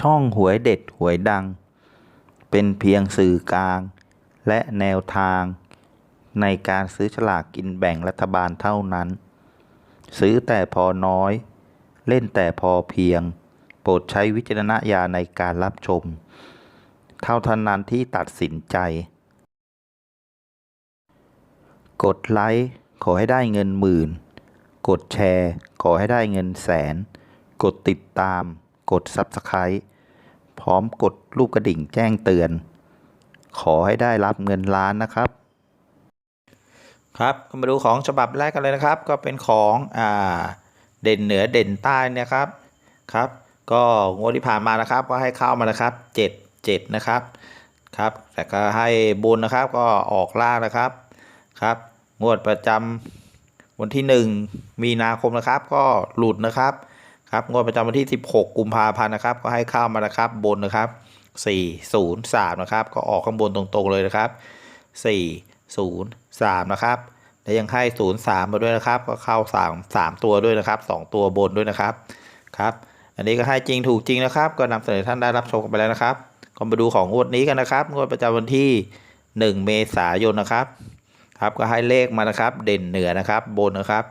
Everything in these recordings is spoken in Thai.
ช่องหวยเด็ดหวยดัง เป็นเพียงสื่อกลาง และแนวทาง ในการซื้อฉลากกินแบ่งรัฐบาลเท่านั้น ซื้อแต่พอน้อย เล่นแต่พอเพียง โปรดใช้วิจารณญาณในการรับชม เท่าทันนั้นที่ตัดสินใจ กดไลค์ขอให้ได้เงินหมื่น กดแชร์ ขอให้ได้เงินแสน กดติดตาม กด Subscribe พร้อมกดรูปกระดิ่งแจ้งเตือน ขอให้ได้รับเงินล้านนะครับ ครับมาดูของฉบับแรกกันเลยนะครับ ก็เป็นของอ่าเด่นเหนือเด่นใต้นะครับครับ ก็งวดที่ผ่านมานะครับ ก็ให้เข้ามานะครับ 7 7 นะครับครับแต่ก็ให้บุญนะครับก็ออกล่างนะครับครับ งวดประจำวันที่ 1 มีนาคมนะครับ ก็หลุดนะครับ ครับงวดประจำวันที่ 16 กุมภาพันธ์นะครับ ก็ให้เข้ามานะครับบนนะครับ 403 นะครับ ก็ออกข้างบนตรงๆเลยนะครับ 403 นะครับและยังให้ 03 มาด้วยนะครับ ก็เข้า 3 3 ตัวด้วยนะครับ 2 ตัวบนด้วยนะครับครับอันนี้ก็ให้จริงถูกจริงนะครับ ก็นำเสนอท่านได้รับชมกันไปแล้วนะครับก็มาดูของงวดนี้กันนะครับงวดประจำวันที่ 1 เมษายนนะครับครับก็ให้เลขมานะครับ เด่นเหนือนะครับบนนะครับ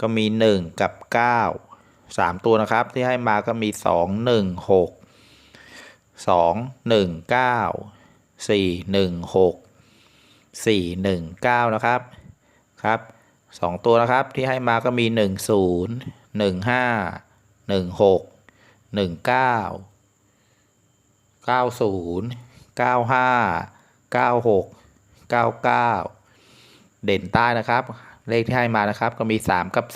ก็มี 1 กับ 9 3ตัวนะครับ ที่ให้มาก็มี2 1 6 2 1 9 4 1 6 4 1 9นะครับครับ2ตัวนะครับที่ให้มาก็มี1 0 1 5 1 6 1 9 90 95 96 99เด่นใต้นะครับ เลขที่ให้มานะครับก็มี3กับ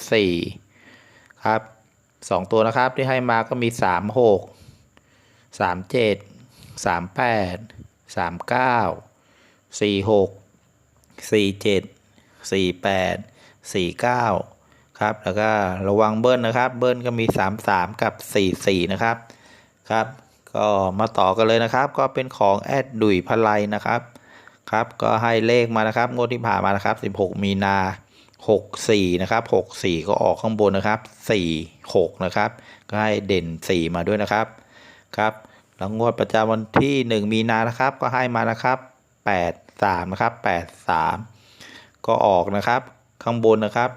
4ครับ 2ตัวนะครับที่ให้มาก็มี3 6 3 7 3 8 3 9 4 6 4 7 4 8 4 9ครับ แล้วก็ระวังเบิ้ลนะครับ เบิ้ลก็มี3 3กับ4 4นะครับ ครับ ก็มาต่อกันเลยนะครับ ก็เป็นของแอดดุยพลายนะครับ ครับ ก็ให้เลขมานะครับ งวดที่ผ่านมานะครับ16มีนา 64นะครับ64 ก็ออกข้างบนนะครับ46นะครับก็ให้เด่น 4 มาด้วยนะครับครับแล้วงวดประจำวันที่ 1 มีนานะครับ ก็ให้มานะครับ83นะครับ83 ก็ออกนะครับ ข้างบนนะครับ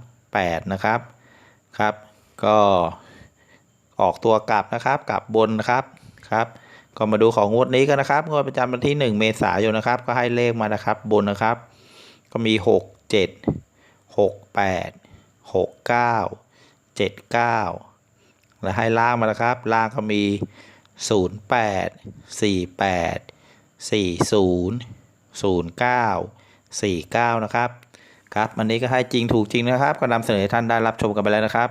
38นะครับครับ ก็ออกตัวกลับนะครับกลับบนนะครับครับก็มาดูของงวดนี้กันนะครับงวดประจำวันที่ 1 เมษายนนะครับ ก็ให้เลขมานะครับบนนะครับ ก็มี 6 7 6 8 6 9 7 9 และให้ล่างมานะครับ ล่างก็มี 0 8 4 8 4 0 0 9 4 9 นะครับ ครับอันนี้ก็ให้จริงถูกจริงนะครับ ก็นำเสนอให้ท่านได้รับชมกันไปแล้วนะครับ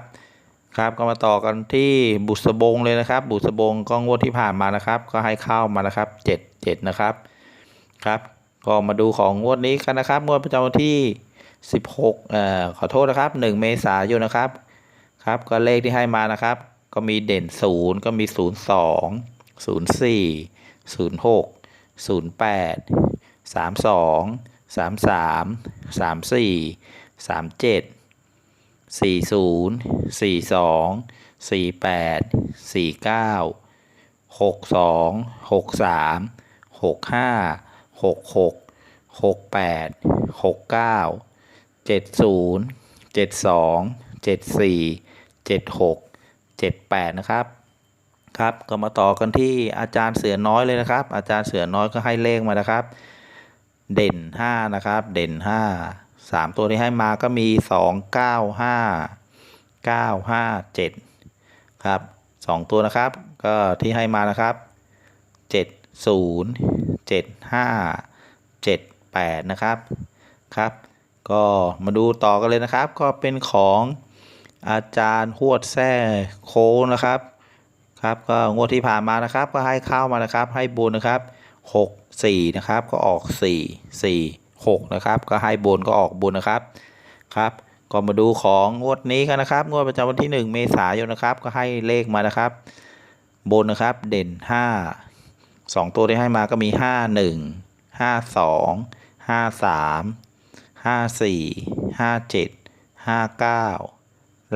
ครับก็มาต่อกันที่บุษบงเลยนะครับ บุษบงก็งวดที่ผ่านมานะครับ ก็ให้เข้ามานะครับเจ็ดเจ็ดนะครับ ครับ ก็มาดูของงวดนี้กันนะครับ งวดประจำวันที่ สิบหกเอ่อขอโทษนะครับหนึ่งเมษายนนะครับครับ ก็เลขที่ให้มานะครับ ก็มีเด่นศูนย์ก็มีศูนย์สองศูนย์สี่ศูนย์หกศูนย์แปดสามสองสามสามสามสี่สาม เจ็ดศูนย์เจ็ดสองเจ็ดสี่เจ็ดหกเจ็ดแปดนะครับครับก็มาต่อกันที่อาจารย์เสือน้อยเลยนะครับ อาจารย์เสือน้อยก็ให้เลขมานะครับ เด่นห้านะครับ เด่นห้าสามตัวที่ให้มาก็มีสองเก้าห้าเก้าห้าเจ็ดครับสองตัวนะครับ ก็ที่ให้มานะครับเจ็ดศูนย์เจ็ดห้าเจ็ดแปดนะครับครับ ก็มาดูต่อกันเลยนะครับ ก็เป็นของอาจารย์หวดแซ่โค้งนะครับครับก็งวดที่ผ่านมานะครับ ก็ให้เข้ามานะครับ ให้บนนะครับหกสี่นะครับก็ออกสี่สี่หกนะครับ ก็ให้บนก็ออกบนนะครับครับ ก็มาดูของงวดนี้กันนะครับ งวดประจำวันที่หนึ่งเมษายนนะครับ ก็ให้เลขมานะครับบนนะครับเด่นห้าสองตัวที่ให้มาก็มีห้าหนึ่งห้าสองห้าสาม จ็ดห้าเก้า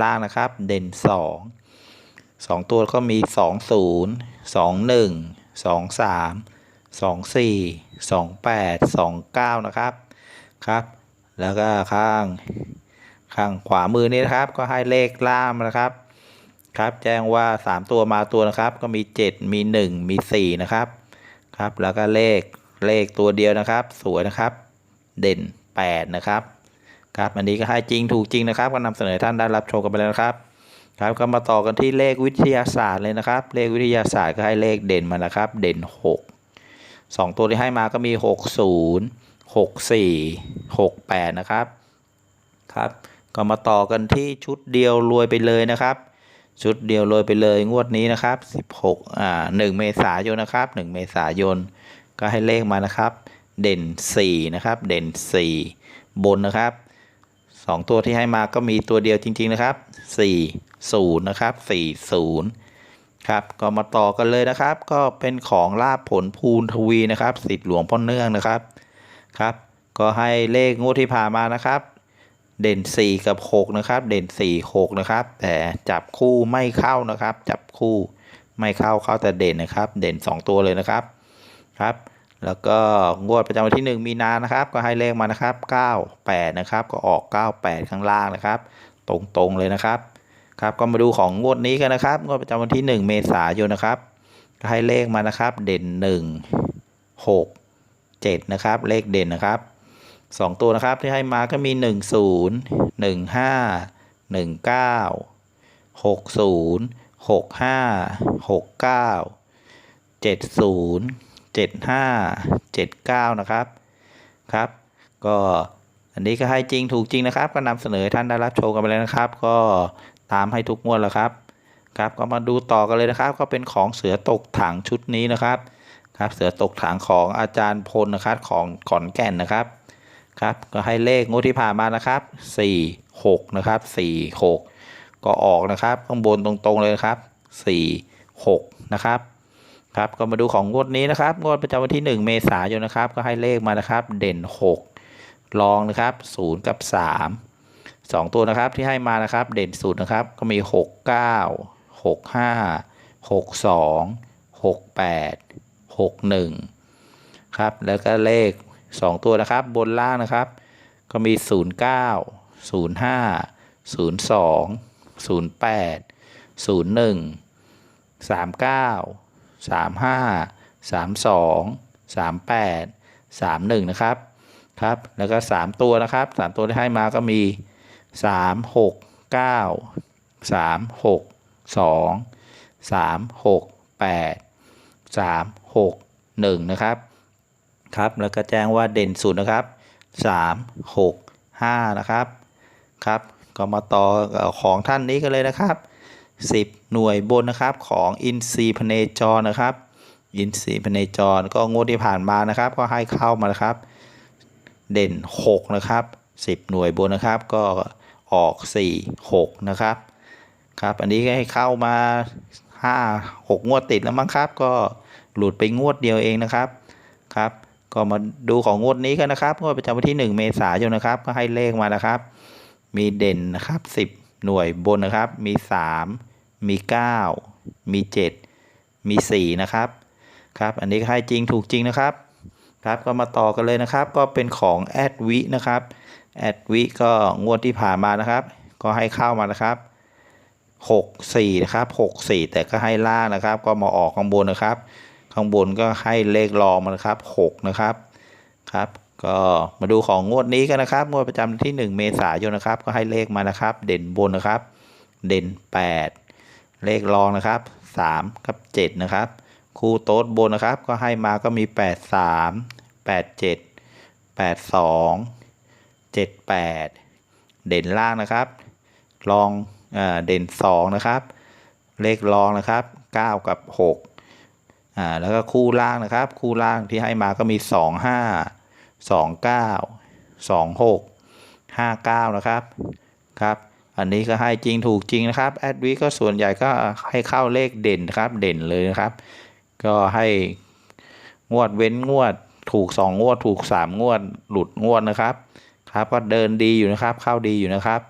ล่างนะครับ เด่นสองสองตัวก็มีสองศูนย์สองหนึ่งสองสามสองสี่สองแปดสองเก้านะครับ ครับ แล้วก็ข้าง ข้างขวามือนี้นะครับ ก็ให้เลขล่ามนะครับ ครับแจ้งว่า 3 ตัวมาตัวนะครับ ก็มี 7 มี 1 มี 4 นะครับ ครับ แล้วก็เลขเลขตัวเดียวนะครับ สวยนะครับ เด่น 8 นะครับครับอันนี้ก็ให้จริงถูกจริงนะครับก็นำเสนอท่านได้รับชมกันไปแล้วนะครับครับก็มาต่อกันที่เลขวิทยาศาสตร์เลยนะครับ เลขวิทยาศาสตร์ก็ให้เลขเด่นมานะครับ เด่น 6 2 ตัวที่ให้มาก็มี 60 64 68 นะครับครับก็มาต่อกันที่ชุดเดียวรวยไปเลยนะครับ ชุดเดียวโรยไปเลยงวดนี้นะครับ 16อ่า1เมษายนนะครับ 1 เมษายนก็ให้เลขมานะครับ เด่น 4 นะครับ เด่น 4 บนนะครับ 2 ตัวที่ให้มาก็มีตัวเดียวจริง ๆ นะครับ 4 0 นะครับ 4 0 ครับ ก็มาต่อกันเลยนะครับ ก็เป็นของลาบผลภูนทวีนะครับ สิทธิหลวงพ่อเนื่องนะครับ ครับ ก็ให้เลขงวดที่ผ่านมานะครับเด่น 4 กับ 6 นะครับ เด่น 4 6 นะครับ แต่จับคู่ไม่เข้านะครับ จับคู่ไม่เข้าเข้าแต่เด่นนะครับ เด่น 2 ตัวเลยนะครับ ครับ แล้วก็งวดประจำวันที่ 1 มีนานะครับ ก็ให้เลขมานะครับ 98 นะครับ ก็ออก 98 ข้างล่างนะครับ ตรงๆเลยนะครับครับก็มาดูของงวดนี้กันนะครับ งวดประจำวันที่ 1 เมษายนนะครับก็ให้เลขมานะครับ เด่น 1 6 7 นะครับ เลขเด่นนะครับสองตัวนะครับที่ให้มาก็มีหนึ่งศูนย์ห นึ่งห้าหนึ่งเจ็ดห้าเจ็ดเก้านะครับครับ ก็อันนี้ก็ให้จริงถูกจริงนะครับ ก็นำเสนอท่านได้รับชมกันไปแล้วนะครับ ก็ตามให้ทุกงวดแล้วครับครับก็มาดูต่อกันเลยนะครับ ก็เป็นของเสือตกถังชุดนี้นะครับครับเสือตกถังของอาจารย์พลนะครับของขอนแก่นนะครับครับ ก็ให้เลขงวดที่ผ่านมานะครับ4 6นะครับ4 6 ก็ออกนะครับ ข้างบนตรงๆเลยนะครับ 4 6 นะครับ ครับก็มาดูของงวดนี้นะครับงวดประจำวันที่ 1 เมษายนนะครับ ก็ให้เลขมานะครับ เด่น6รองนะครับ 0 กับ 3 2 ตัวนะครับที่ให้มานะครับ เด่นสุดนะครับก็มี 6 9 6 5 6 2 6 8 6 1ครับแล้วก็เลข 2 ตัวนะครับ บนล่างนะครับ ก็มี 0 9 0 5 0 2 0 8 0 1 3 9 3 5 3 2 3 8 3 1 นะครับครับ แล้วก็ 3 ตัวนะครับ 3 ตัวที่ให้มาก็มี 3 6 9 3 6 2 3 6 8 3 6 1 นะครับ ครับ แล้วก็แจ้งว่าเด่นสุดนะครับ 3 6 5 นะครับ ครับ ก็มาต่อของท่านนี้กันเลยนะครับ 10 หน่วยบนนะครับของอินซีพเนจรนะครับ อินซีพเนจรก็งวดที่ผ่านมานะครับ ก็ให้เข้ามานะครับ เด่น 6 นะครับ 10 หน่วยบนนะครับก็ออก 4 6 นะครับครับ อันนี้ก็ให้เข้ามา 5 6 งวดติดแล้วมั้งครับ ก็หลุดไปงวดเดียวเองนะครับครับก็มาดูของงวดนี้กันนะครับงวดประจำวันที่ 1 เมษายนนะครับ ก็ให้เลขมานะครับ มีเด่นนะครับ 10 หน่วยบนนะครับ มี 3 มี 9 มี 7 มี 4 นะครับครับ อันนี้ให้จริงถูกจริงนะครับครับก็มาต่อกันเลยนะครับ ก็เป็นของแอดวินะครับแอดวิก็งวดที่ผ่านมานะครับ ก็ให้เข้ามานะครับ 6 4นะครับ6 4 แต่ก็ให้ล่างนะครับ ก็มาออกข้างบนนะครับ ข้างบนก็ให้เลขรองมานะครับ 6 นะครับครับก็มาดูของงวดนี้กันนะครับ งวดประจำที่ 1 เมษายนนะครับ ก็ให้เลขมานะครับ เด่นบนนะครับ เด่น 8 เลขรองนะครับ 3 กับ 7 นะครับ คู่โต๊ดบนนะครับ ก็ให้มาก็มี 8 3 8 7 8 2 7 8 เด่นล่างนะครับ รองอ่าเด่น 2 นะครับ เลขรองนะครับ 9 กับ 6 อ่า แล้วก็คู่ล่างนะครับ คู่ล่างที่ให้มาก็มี 2 5 2 9 2 6 5 9 นะครับ ครับ อันนี้ก็ให้จริงถูกจริงนะครับแอดวีก็ส่วนใหญ่ก็ให้เข้าเลขเด่นครับเด่นเลยนะครับ ก็ให้งวดเว้นงวดถูก 2 งวดถูก 3 งวดหลุดงวดนะครับครับก็เดินดีอยู่นะครับเข้าดีอยู่นะครับ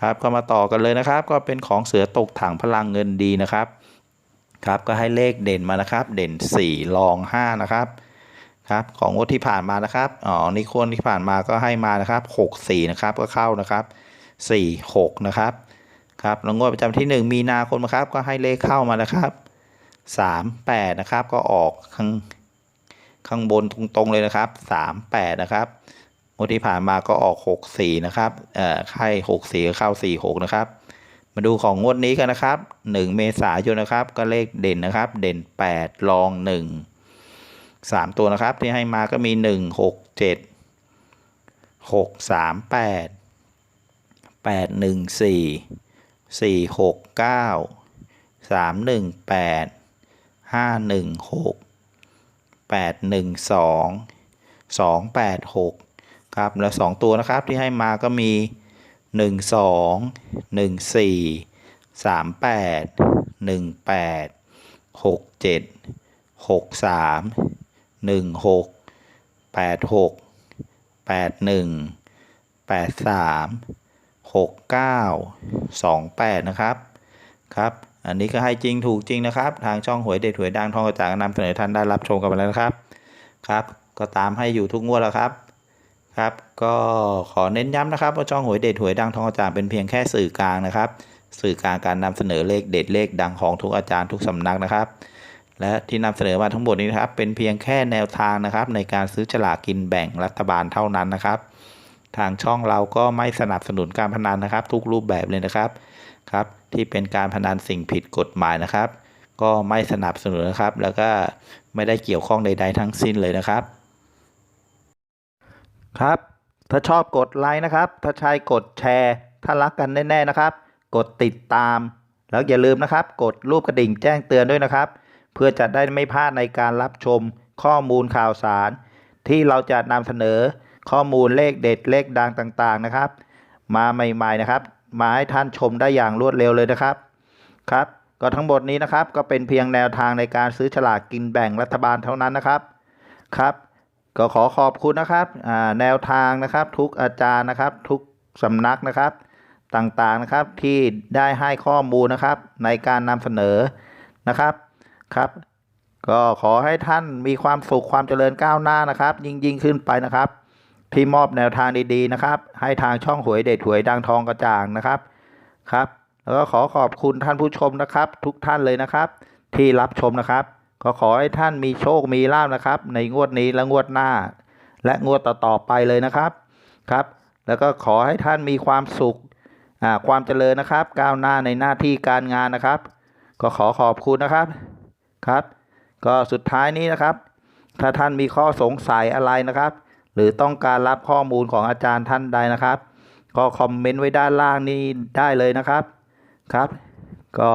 ครับก็มาต่อกันเลยนะครับ ก็เป็นของเสือตกถังพลังเงินดีนะครับครับก็ให้เลขเด่นมานะครับ เด่น4รอง 5 นะครับครับของงวดที่ผ่านมานะครับอ๋อนี่คนที่ผ่านมาก็ให้มานะครับ 6 4 นะครับก็เข้านะครับ 4 6 นะครับครับแล้วงวดประจำที่ 1 มีนาคมนะครับก็ให้เลขเข้ามานะครับ 3 8 นะครับ ก็ออกข้างข้างบนตรงๆเลยนะครับ 3 8 นะครับงวดที่ผ่านมาก็ออก 6 4 นะครับเอ่อให้6 4ก็เข้า 4 6 นะครับ มาดูของงวดนี้กันนะครับ 1 เมษายนนะครับ ก็เลขเด่นนะครับ เด่น 8 รอง 1 3 ตัวนะครับที่ให้มาก็มี 1 6 7 6 3 8 8 1 4 4 6 9 3 1 8 5 1 6 8 1 2 2 8 6 ครับ แล้ว 2 ตัวนะครับที่ให้มาก็มีหนึ่งสองหนึ่งสี่สามแปดหนึ่งแปดหกเจ็ดหกสามหนึ่งหกแปดหกแปดหนึ่งแปดสามหกเก้าสองแปดนะครับครับ อันนี้ก็ให้จริงถูกจริงนะครับ ทางช่องหวยเด็ดหวยดังทองกระจ่างนำเสนอท่านได้รับชมกันไปแล้วนะครับครับ ก็ตามให้อยู่ทุกงวดแล้วครับครับ ก็ขอเน้นย้ำนะครับว่าช่องหวยเด็ดหวยดังทองอาจารย์เป็นเพียงแค่สื่อกลางนะครับ สื่อกลางการนำเสนอเลขเด็ดเลขดังของทุกอาจารย์ทุกสำนักนะครับ และที่นำเสนอมาทั้งหมดนี้นะครับ เป็นเพียงแค่แนวทางนะครับ ในการซื้อฉลากกินแบ่งรัฐบาลเท่านั้นนะครับ ทางช่องเราก็ไม่สนับสนุนการพนันนะครับ ทุกรูปแบบเลยนะครับครับที่เป็นการพนันสิ่งผิดกฎหมายนะครับ ก็ไม่สนับสนุนนะครับ แล้วก็ไม่ได้เกี่ยวข้องใด ๆ ทั้งสิ้นเลยนะครับ ครับ ถ้าชอบกดไลค์นะครับ ถ้าใช่กดแชร์ ถ้ารักกันแน่ๆนะครับ กดติดตาม แล้วอย่าลืมนะครับ กดรูปกระดิ่งแจ้งเตือนด้วยนะครับ เพื่อจะได้ไม่พลาดในการรับชมข้อมูลข่าวสาร ที่เราจะนำเสนอ ข้อมูลเลขเด็ดเลขดังต่างๆนะครับ มาใหม่ๆนะครับ มาให้ท่านชมได้อย่างรวดเร็วเลยนะครับครับก็ทั้งหมดนี้นะครับก็เป็นเพียงแนวทางในการซื้อฉลากกินแบ่งรัฐบาลเท่านั้นนะครับครับ ก็ขอขอบคุณนะครับแนวทางนะครับทุกอาจารย์นะครับ ทุกสำนักนะครับต่างๆนะครับที่ได้ให้ข้อมูลนะครับในการนำเสนอนะครับครับ ก็ขอให้ท่านมีความสุขความเจริญก้าวหน้านะครับ ยิ่งยิ่งขึ้นไปนะครับ ที่มอบแนวทางดีๆนะครับ ให้ทางช่องหวยเด็ดหวยดังทองกระจ่างนะครับครับ แล้วก็ขอขอบคุณท่านผู้ชมนะครับ ทุกท่านเลยนะครับ ที่รับชมนะครับ ก็ขอให้ท่านมีโชคมีลาภนะครับ ในงวดนี้และงวดหน้า และงวดต่อๆไปเลยนะครับครับ แล้วก็ขอให้ท่านมีความสุขอ่าความเจริญนะครับ ก้าวหน้าในหน้าที่การงานนะครับ ก็ขอขอบคุณนะครับครับ ก็สุดท้ายนี้นะครับ ถ้าท่านมีข้อสงสัยอะไรนะครับ หรือต้องการรับข้อมูลของอาจารย์ท่านใดนะครับ ก็คอมเมนต์ไว้ด้านล่างนี้ได้เลยนะครับครับ ก็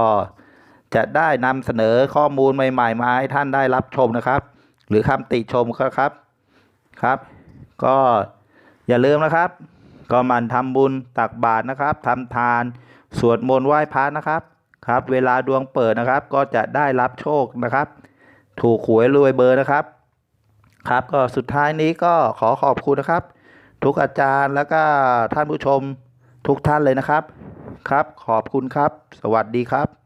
จะได้นำเสนอข้อมูลใหม่ ๆ มาให้ท่านได้รับชมนะครับ หรือคำติชมก็ครับครับ ก็อย่าลืมนะครับ ก็มันทำบุญตักบาตรนะครับทำทานสวดมนต์ไหว้พระนะครับ ครับ เวลาดวงเปิดนะครับ ก็จะได้รับโชคนะครับ ถูกหวยรวยเบอร์นะครับ ครับก็สุดท้ายนี้ก็ขอขอบคุณนะครับ ทุกอาจารย์แล้วก็ท่านผู้ชมทุกท่านเลยนะครับ ครับ ขอบคุณครับ สวัสดีครับ